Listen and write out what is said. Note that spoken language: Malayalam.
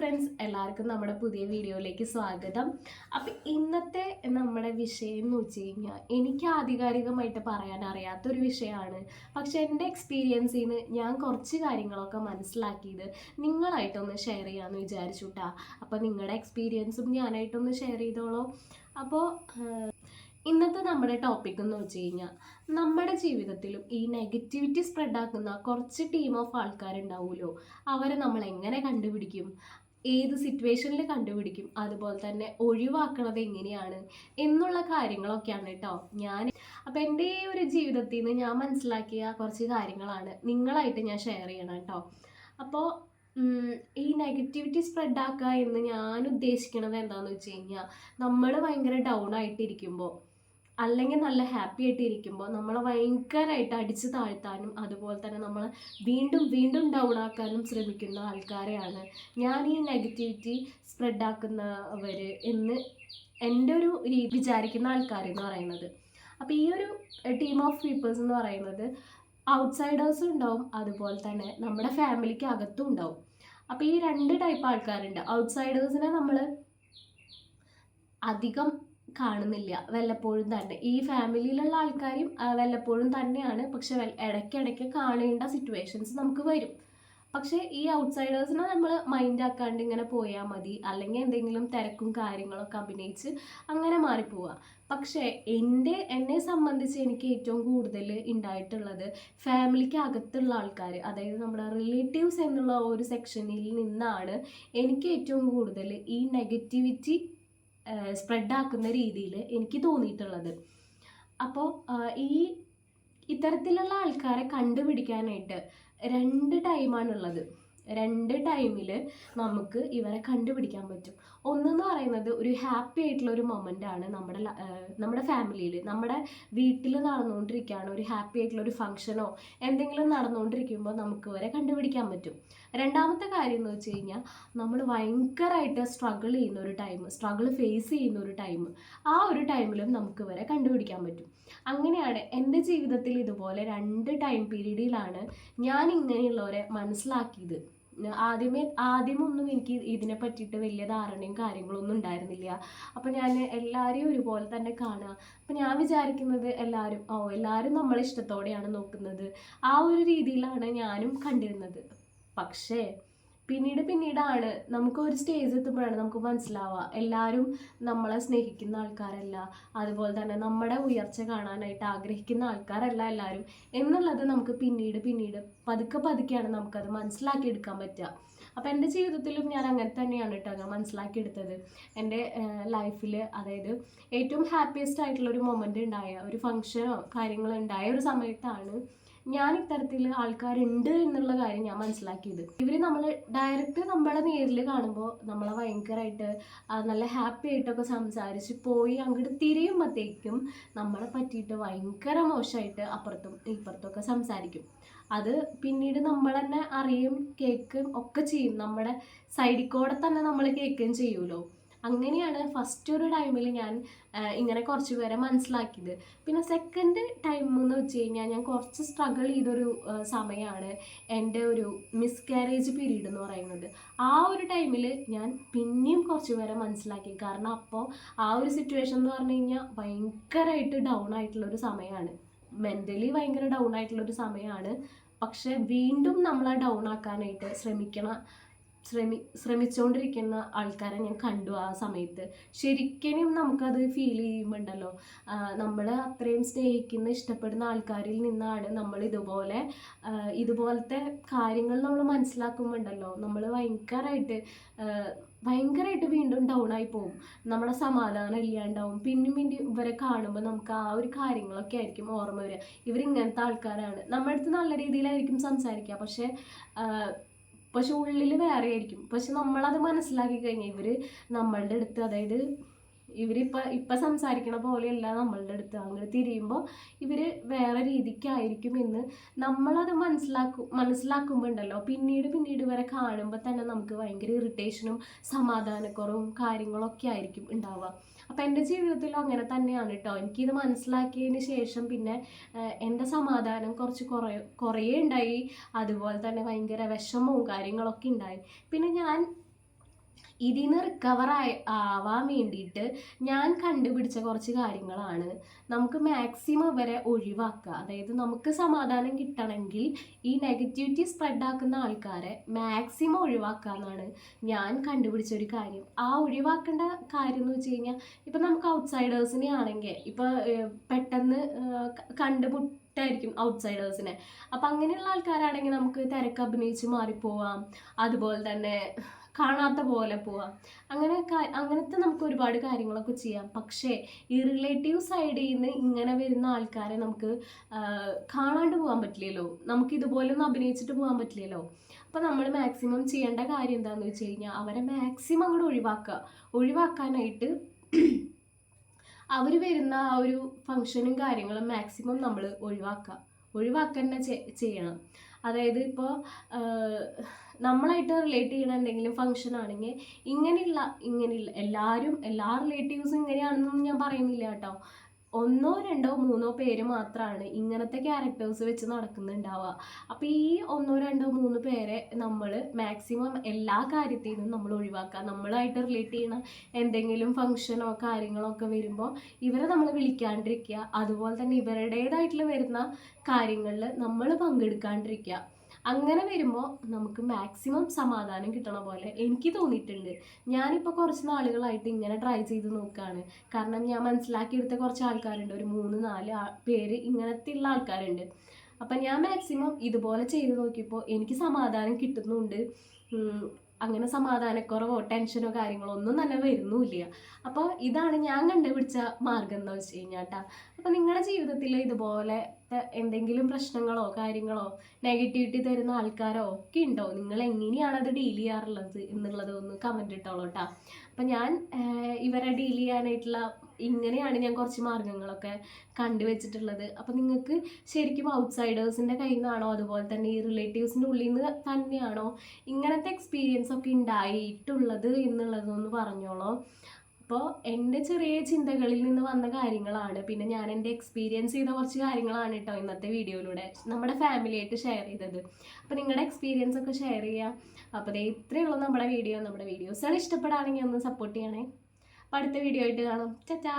ഫ്രണ്ട്സ് എല്ലാവർക്കും നമ്മുടെ പുതിയ വീഡിയോയിലേക്ക് സ്വാഗതം. അപ്പം ഇന്നത്തെ നമ്മുടെ വിഷയം എന്ന് വെച്ച് കഴിഞ്ഞാൽ എനിക്ക് ആധികാരികമായിട്ട് പറയാൻ അറിയാത്തൊരു വിഷയമാണ്. പക്ഷേ എന്റെ എക്സ്പീരിയൻസിൽ നിന്ന് ഞാൻ കുറച്ച് കാര്യങ്ങളൊക്കെ മനസ്സിലാക്കിയത് നിങ്ങളായിട്ടൊന്ന് ഷെയർ ചെയ്യാമെന്ന് വിചാരിച്ചു കേട്ടാ അപ്പോൾ നിങ്ങളുടെ എക്സ്പീരിയൻസും ഞാനായിട്ടൊന്ന് ഷെയർ ചെയ്തോളൂ. അപ്പോൾ ഇന്നത്തെ നമ്മുടെ ടോപ്പിക് എന്ന് വെച്ച് കഴിഞ്ഞാൽ നമ്മുടെ ജീവിതത്തിലും ഈ നെഗറ്റിവിറ്റി സ്പ്രെഡ് ആക്കുന്ന കുറച്ച് ടീം ഓഫ് ആൾക്കാരുണ്ടാവുമല്ലോ അവരെ നമ്മൾ എങ്ങനെ കണ്ടുപിടിക്കും? ഏത് സിറ്റുവേഷനിൽ കണ്ടുപിടിക്കും. അതുപോലെ തന്നെ ഒഴിവാക്കണത് എങ്ങനെയാണ് എന്നുള്ള കാര്യങ്ങളൊക്കെയാണ് കേട്ടോ ഞാൻ അപ്പം എന്റെ ഒരു ജീവിതത്തിൽ നിന്ന് ഞാൻ മനസ്സിലാക്കിയ കുറച്ച് കാര്യങ്ങളാണ് നിങ്ങളായിട്ട് ഞാൻ ഷെയർ ചെയ്യണം കേട്ടോ അപ്പോൾ ഈ നെഗറ്റിവിറ്റി സ്പ്രെഡ് ആക്കുക എന്ന് ഞാൻ ഉദ്ദേശിക്കുന്നത് എന്താണെന്ന് വെച്ച് കഴിഞ്ഞാൽ നമ്മൾ ഭയങ്കര ഡൗൺ ആയിട്ടിരിക്കുമ്പോൾ അല്ലെങ്കിൽ നല്ല ഹാപ്പി ആയിട്ട് ഇരിക്കുമ്പോൾ നമ്മളെ ഭയങ്കരമായിട്ട് അടിച്ചു താഴ്ത്താനും അതുപോലെ തന്നെ നമ്മൾ വീണ്ടും വീണ്ടും ഡൗൺ ആക്കാനും ശ്രമിക്കുന്ന ആൾക്കാരെയാണ് ഞാൻ ഈ നെഗറ്റിവിറ്റി സ്പ്രെഡ് ആക്കുന്നവർ എന്ന് എന്റെ ഒരു വിചാരിക്കുന്ന ആൾക്കാർ എന്ന് പറയുന്നത്. അപ്പോൾ ഈ ഒരു ടീം ഓഫ് പീപ്പിൾസ് എന്ന് പറയുന്നത് ഔട്ട്സൈഡേഴ്സും ഉണ്ടാവും അതുപോലെ തന്നെ നമ്മുടെ ഫാമിലിക്ക് അകത്തും ഉണ്ടാവും. അപ്പോൾ ഈ രണ്ട് ടൈപ്പ് ആൾക്കാരുണ്ട്. ഔട്ട്സൈഡേഴ്സിനെ നമ്മൾ അധികം കാണുന്നില്ല. വല്ലപ്പോഴും തന്നെ. ഈ ഫാമിലിയിലുള്ള ആൾക്കാരും വല്ലപ്പോഴും തന്നെയാണ്. പക്ഷെ ഇടയ്ക്കിടയ്ക്ക് കാണേണ്ട സിറ്റുവേഷൻസ് നമുക്ക് വരും. പക്ഷേ ഈ ഔട്ട്സൈഡേഴ്സിനെ നമ്മൾ മൈൻഡ് ആക്കാണ്ട് ഇങ്ങനെ പോയാൽ മതി. അല്ലെങ്കിൽ എന്തെങ്കിലും തിരക്കും കാര്യങ്ങളൊക്കെ അഭിനയിച്ച് അങ്ങനെ മാറിപ്പോവുക പക്ഷേ എന്റെ എന്നെ സംബന്ധിച്ച് എനിക്ക് ഏറ്റവും കൂടുതൽ ഉണ്ടായിട്ടുള്ളത് ഫാമിലിക്ക് അകത്തുള്ള ആൾക്കാർ അതായത് നമ്മുടെ റിലേറ്റീവ്സ് എന്നുള്ള ഒരു സെക്ഷനിൽ നിന്നാണ് എനിക്ക് ഏറ്റവും കൂടുതൽ ഈ നെഗറ്റിവിറ്റി സ്പ്രെഡ് ആക്കുന്ന രീതിയിൽ എനിക്ക് തോന്നിയിട്ടുള്ളത്. അപ്പോൾ ഈ ഇത്തരത്തിലുള്ള ആൾക്കാരെ കണ്ടുപിടിക്കാനായിട്ട് രണ്ട് ടൈമാണുള്ളത് രണ്ട് ടൈമിൽ നമുക്ക് ഇവരെ കണ്ടുപിടിക്കാൻ പറ്റും. ഒന്നെന്ന് പറയുന്നത് ഒരു ഹാപ്പി ആയിട്ടുള്ള ഒരു മൊമെന്റ് ആണ് നമ്മുടെ നമ്മുടെ ഫാമിലിയിൽ നമ്മുടെ വീട്ടിൽ നടന്നുകൊണ്ടിരിക്കുകയാണ് ഒരു ഹാപ്പി ആയിട്ടുള്ള ഒരു ഫംഗ്ഷനോ എന്തെങ്കിലും നടന്നുകൊണ്ടിരിക്കുമ്പോൾ നമുക്ക് വരെ കണ്ടുപിടിക്കാൻ പറ്റും. രണ്ടാമത്തെ കാര്യം എന്ന് വെച്ച് കഴിഞ്ഞാൽ നമ്മൾ ഭയങ്കരമായിട്ട് സ്ട്രഗിൾ ചെയ്യുന്ന ഒരു ടൈം സ്ട്രഗിൾ ഫേസ് ചെയ്യുന്ന ഒരു ടൈം ആ ഒരു ടൈമിലും നമുക്ക് വരെ കണ്ടുപിടിക്കാൻ പറ്റും. അങ്ങനെയാണ് എന്റെ ജീവിതത്തിൽ ഇതുപോലെ രണ്ട് ടൈം പീരീഡിലാണ് ഞാൻ ഇങ്ങനെയുള്ളവരെ മനസ്സിലാക്കിയത്. ആദ്യമേ ആദ്യമൊന്നും എനിക്ക് ഇതിനെ പറ്റിയിട്ട് വലിയ ധാരണയും കാര്യങ്ങളൊന്നും ഉണ്ടായിരുന്നില്ല. അപ്പം ഞാൻ എല്ലാവരെയും ഒരുപോലെ തന്നെ കാണുക. അപ്പം ഞാൻ വിചാരിക്കുന്നത് എല്ലാവരും ഓ എല്ലാവരും നമ്മളെ ഇഷ്ടത്തോടെയാണ് നോക്കുന്നത്. ആ ഒരു രീതിയിലാണ് ഞാനും കണ്ടിരുന്നത്. പക്ഷേ പിന്നീട് പിന്നീടാണ് നമുക്ക് ഒരു സ്റ്റേജ് എത്തുമ്പോഴാണ് നമുക്ക് മനസ്സിലാവുക. എല്ലാവരും നമ്മളെ സ്നേഹിക്കുന്ന ആൾക്കാരല്ല അതുപോലെ തന്നെ നമ്മുടെ ഉയർച്ച കാണാനായിട്ട് ആഗ്രഹിക്കുന്ന ആൾക്കാരല്ല എല്ലാവരും എന്നുള്ളത് നമുക്ക് പിന്നീട് പിന്നീട് പതുക്കെ പതുക്കെയാണ് നമുക്കത് മനസ്സിലാക്കിയെടുക്കാൻ പറ്റുക. അപ്പോൾ എന്റെ ജീവിതത്തിലും ഞാൻ അങ്ങനെ തന്നെയാണ് കേട്ടോ ഞാൻ മനസ്സിലാക്കിയെടുത്തത്. എന്റെ ലൈഫിൽ അതായത് ഏറ്റവും ഹാപ്പിയസ്റ്റ് ആയിട്ടുള്ള ഒരു മൊമെന്റ് ഉണ്ടായ ഒരു ഫങ്ഷനോ കാര്യങ്ങളോ ഉണ്ടായ ഒരു സമയത്താണ് ഞാൻ ഇത്തരത്തിൽ ആൾക്കാരുണ്ട് എന്നുള്ള കാര്യം ഞാൻ മനസ്സിലാക്കിയത്. ഇവർ നമ്മൾ ഡയറക്റ്റ് നമ്മളെ നേരിൽ കാണുമ്പോൾ നമ്മളെ ഭയങ്കരമായിട്ട് നല്ല ഹാപ്പി ആയിട്ടൊക്കെ സംസാരിച്ച് പോയി അങ്ങോട്ട് തിരിയുമ്പോഴത്തേക്കും നമ്മളെ പറ്റിയിട്ട് ഭയങ്കര മോശമായിട്ട് അപ്പുറത്തും ഇപ്പുറത്തൊക്കെ സംസാരിക്കും. അത് പിന്നീട് നമ്മൾ തന്നെ അറിയും കേൾക്കും ഒക്കെ ചെയ്യും. നമ്മുടെ സൈഡിൽ കൂടെ തന്നെ നമ്മൾ കേൾക്കുകയും ചെയ്യുമല്ലോ അങ്ങനെയാണ് ഫസ്റ്റ് ഒരു ടൈമിൽ ഞാൻ ഇങ്ങനെ കുറച്ച് പേരെ മനസ്സിലാക്കിയത്. പിന്നെ സെക്കൻഡ് ടൈം എന്ന് വെച്ച് കഴിഞ്ഞാൽ ഞാൻ കുറച്ച് സ്ട്രഗിൾ ചെയ്തൊരു സമയമാണ് എന്റെ ഒരു മിസ്കാരേജ് പീരീഡ് എന്ന് പറയുന്നത്. ആ ഒരു ടൈമിൽ ഞാൻ പിന്നെയും കുറച്ച് പേരെ മനസ്സിലാക്കി. കാരണം അപ്പോൾ ആ ഒരു സിറ്റുവേഷൻ എന്ന് പറഞ്ഞു കഴിഞ്ഞാൽ ഭയങ്കരമായിട്ട് ഡൗൺ ആയിട്ടുള്ള ഒരു സമയമാണ് മെന്റലി ഭയങ്കര ഡൗൺ ആയിട്ടുള്ള ഒരു സമയമാണ് പക്ഷെ വീണ്ടും നമ്മളെ ഡൗൺ ആക്കാനായിട്ട് ശ്രമിക്കണ. ശ്രമി ശ്രമിച്ചുകൊണ്ടിരിക്കുന്ന ആൾക്കാരെ ഞാൻ കണ്ടു ആ സമയത്ത്. ശരിക്കും നമുക്കത് ഫീൽ ചെയ്യുമ്പോണ്ടല്ലോ. നമ്മൾ അത്രയും സ്നേഹിക്കുന്ന ഇഷ്ടപ്പെടുന്ന ആൾക്കാരിൽ നിന്നാണ് നമ്മൾ ഇതുപോലെ ഇതുപോലത്തെ കാര്യങ്ങൾ നമ്മൾ മനസ്സിലാക്കുമ്പോണ്ടല്ലോ. നമ്മൾ ഭയങ്കരമായിട്ട് ഭയങ്കരമായിട്ട് വീണ്ടും ഡൗൺ ആയി പോകും നമ്മുടെ സമാധാനം ഇല്ലാണ്ടാവും. പിന്നെയും പിന്നെയും ഇവരെ കാണുമ്പോൾ നമുക്ക് ആ ഒരു കാര്യങ്ങളൊക്കെ ആയിരിക്കും ഓർമ്മ വരിക. ഇവരിങ്ങനത്തെ ആൾക്കാരാണ്. നമ്മുടെ അടുത്ത് നല്ല രീതിയിലായിരിക്കും സംസാരിക്കുക. പക്ഷേ പക്ഷെ ഉള്ളിൽ വേറെ ആയിരിക്കും പക്ഷെ നമ്മളത് മനസ്സിലാക്കി കഴിഞ്ഞാൽ ഇവർ നമ്മളുടെ അടുത്ത് അതായത് ഇവരിപ്പോൾ ഇപ്പം സംസാരിക്കണ പോലെയല്ല നമ്മളുടെ അടുത്ത്. അങ്ങനെ തിരിയുമ്പോൾ ഇവർ വേറെ രീതിക്കായിരിക്കും എന്ന് നമ്മളത് മനസ്സിലാക്കും മനസ്സിലാക്കുമ്പോൾ ഉണ്ടല്ലോ പിന്നീട് പിന്നീട് വരെ കാണുമ്പോൾ തന്നെ നമുക്ക് ഭയങ്കര ഇറിറ്റേഷനും സമാധാനക്കുറവും കാര്യങ്ങളൊക്കെ ആയിരിക്കും ഉണ്ടാവുക. അപ്പം എന്റെ ജീവിതത്തിലും അങ്ങനെ തന്നെയാണ് കേട്ടോ എനിക്കിത് മനസ്സിലാക്കിയതിന് ശേഷം പിന്നെ എന്റെ സമാധാനം കുറച്ച് കുറേ കുറേ ഉണ്ടായി. അതുപോലെ തന്നെ ഭയങ്കര വിഷമവും കാര്യങ്ങളൊക്കെ ഉണ്ടായി. പിന്നെ ഞാൻ ഇതിൽ നിന്ന് റിക്കവർ ആവാൻ വേണ്ടിയിട്ട് ഞാൻ കണ്ടുപിടിച്ച കുറച്ച് കാര്യങ്ങളാണ്. നമുക്ക് മാക്സിമം ഇവരെ ഒഴിവാക്കുക. അതായത് നമുക്ക് സമാധാനം കിട്ടണമെങ്കിൽ ഈ നെഗറ്റിവിറ്റി സ്പ്രെഡ് ആക്കുന്ന ആൾക്കാരെ മാക്സിമം ഒഴിവാക്കുക എന്നാണ് ഞാൻ കണ്ടുപിടിച്ച ഒരു കാര്യം. ആ ഒഴിവാക്കേണ്ട കാര്യം എന്ന് വെച്ച് കഴിഞ്ഞാൽ ഇപ്പം നമുക്ക് ഔട്ട്സൈഡേഴ്സിനെ ആണെങ്കിൽ ഇപ്പം പെട്ടെന്ന് ഏഹ്, ക- കണ്ടുമുട്ടായിരിക്കും ഔട്ട്സൈഡേഴ്സിനെ അപ്പം അങ്ങനെയുള്ള ആൾക്കാരാണെങ്കിൽ നമുക്ക് തിരക്ക് അഭിനയിച്ച് മാറിപ്പോവാം. അതുപോലെ തന്നെ കാണാത്ത പോലെ പോവാം. അങ്ങനെ അങ്ങനത്തെ നമുക്ക് ഒരുപാട് കാര്യങ്ങളൊക്കെ ചെയ്യാം. പക്ഷേ ഈ റിലേറ്റീവ് സൈഡിൽ നിന്ന് ഇങ്ങനെ വരുന്ന ആൾക്കാരെ നമുക്ക് കാണാണ്ട് പോകാൻ പറ്റില്ലല്ലോ. നമുക്ക് ഇതുപോലെ ഒന്നും അഭിനയിച്ചിട്ട് പോകാൻ പറ്റില്ലല്ലോ. അപ്പോൾ നമ്മൾ മാക്സിമം ചെയ്യേണ്ട കാര്യം എന്താണെന്ന് വെച്ച് കഴിഞ്ഞാൽ അവരെ മാക്സിമം അങ്ങോട്ട് ഒഴിവാക്കുക. ഒഴിവാക്കാനായിട്ട് അവർ വരുന്ന ആ ഒരു ഫങ്ഷനും കാര്യങ്ങളും മാക്സിമം നമ്മൾ ഒഴിവാക്കുക. ഒഴിവാക്കുക തന്നെ ചെയ്യണം. അതായത് ഇപ്പോൾ നമ്മളായിട്ട് റിലേറ്റ് ചെയ്യുന്ന എന്തെങ്കിലും ഫംഗ്ഷൻ ആണെങ്കിൽ ഇങ്ങനെയുള്ള ഇങ്ങനെയുള്ള എല്ലാവരും എല്ലാ റിലേറ്റീവ്സും ഇങ്ങനെയാണെന്നൊന്നും ഞാൻ പറയുന്നില്ല കേട്ടോ. ഒന്നോ രണ്ടോ മൂന്നോ പേര് മാത്രമാണ് ഇങ്ങനത്തെ ക്യാരക്ടേഴ്സ് വെച്ച് നടക്കുന്നുണ്ടാവുക. അപ്പോൾ ഈ ഒന്നോ രണ്ടോ മൂന്ന് പേരെ നമ്മൾ മാക്സിമം എല്ലാ കാര്യത്തിൽ നിന്നും നമ്മൾ ഒഴിവാക്കുക. നമ്മളായിട്ട് റിലേറ്റ് ചെയ്യുന്ന എന്തെങ്കിലും ഫങ്ഷനോ കാര്യങ്ങളോ ഒക്കെ വരുമ്പോൾ ഇവരെ നമ്മൾ വിളിക്കാണ്ടിരിക്കുക. അതുപോലെ തന്നെ ഇവരുടേതായിട്ടുള്ള വരുന്ന കാര്യങ്ങളിൽ നമ്മൾ പങ്കെടുക്കാണ്ടിരിക്കുക. അങ്ങനെ വരുമ്പോൾ നമുക്ക് മാക്സിമം സമാധാനം കിട്ടണ പോലെ എനിക്ക് തോന്നിയിട്ടുണ്ട്. ഞാനിപ്പോൾ കുറച്ച് നാളുകളായിട്ട് ഇങ്ങനെ ട്രൈ ചെയ്ത് നോക്കുകയാണ് കാരണം ഞാൻ മനസ്സിലാക്കിയെടുത്ത കുറച്ച് ആൾക്കാരുണ്ട്. ഒരു മൂന്ന് നാല് പേര് ഇങ്ങനത്തെ ഉള്ള ആൾക്കാരുണ്ട്. അപ്പം ഞാൻ മാക്സിമം ഇതുപോലെ ചെയ്ത് നോക്കിയപ്പോൾ എനിക്ക് സമാധാനം കിട്ടുന്നുണ്ട്. അങ്ങനെ സമാധാനക്കുറവോ ടെൻഷനോ കാര്യങ്ങളോ ഒന്നും തന്നെ വരുന്നുമില്ല. അപ്പോൾ ഇതാണ് ഞാൻ കണ്ടുപിടിച്ച മാർഗം എന്ന് വെച്ച് കഴിഞ്ഞാൽ കേട്ടോ അപ്പോൾ നിങ്ങളുടെ ജീവിതത്തിൽ ഇതുപോലെ എന്തെങ്കിലും പ്രശ്നങ്ങളോ കാര്യങ്ങളോ നെഗറ്റിവിറ്റി തരുന്ന ആൾക്കാരോ ഒക്കെ ഉണ്ടോ? നിങ്ങൾ എങ്ങനെയാണ് അത് ഡീൽ ചെയ്യാറുള്ളത് എന്നുള്ളത് ഒന്ന് കമന്റ് ഇട്ടോളൂ കേട്ടോ അപ്പം ഞാൻ ഇവരെ ഡീൽ ചെയ്യാനായിട്ടുള്ള ഇങ്ങനെയാണ് ഞാൻ കുറച്ച് മാർഗങ്ങളൊക്കെ കണ്ടുവച്ചിട്ടുള്ളത്. അപ്പം നിങ്ങൾക്ക് ശരിക്കും ഔട്ട്സൈഡേഴ്സിന്റെ കയ്യിൽ നിന്നാണോ അതുപോലെ തന്നെ ഈ റിലേറ്റീവ്സിന്റെ ഉള്ളിൽ നിന്ന് തന്നെയാണോ ഇങ്ങനത്തെ എക്സ്പീരിയൻസ് ഒക്കെ ഉണ്ടായിട്ടുള്ളത് എന്നുള്ളതൊന്ന് പറഞ്ഞോളൂ. അപ്പോൾ എന്റെ ചെറിയ ചിന്തകളിൽ നിന്ന് വന്ന കാര്യങ്ങളാണ്. പിന്നെ ഞാൻ എന്റെ എക്സ്പീരിയൻസ് ചെയ്ത കുറച്ച് കാര്യങ്ങളാണ് കേട്ടോ ഇന്നത്തെ വീഡിയോയിലൂടെ നമ്മുടെ ഫാമിലിയായിട്ട് ഷെയർ ചെയ്തത്. അപ്പോൾ നിങ്ങളുടെ എക്സ്പീരിയൻസ് ഒക്കെ ഷെയർ ചെയ്യുക അപ്പോൾ അതേ ഇത്രയേ ഉള്ളൂ നമ്മുടെ വീഡിയോ നമ്മുടെ വീഡിയോസുകൾ ഇഷ്ടപ്പെടുകയാണെങ്കിൽ ഒന്ന് സപ്പോർട്ട് ചെയ്യണേ. അപ്പോൾ അടുത്ത വീഡിയോ ആയിട്ട് കാണാം. ചാ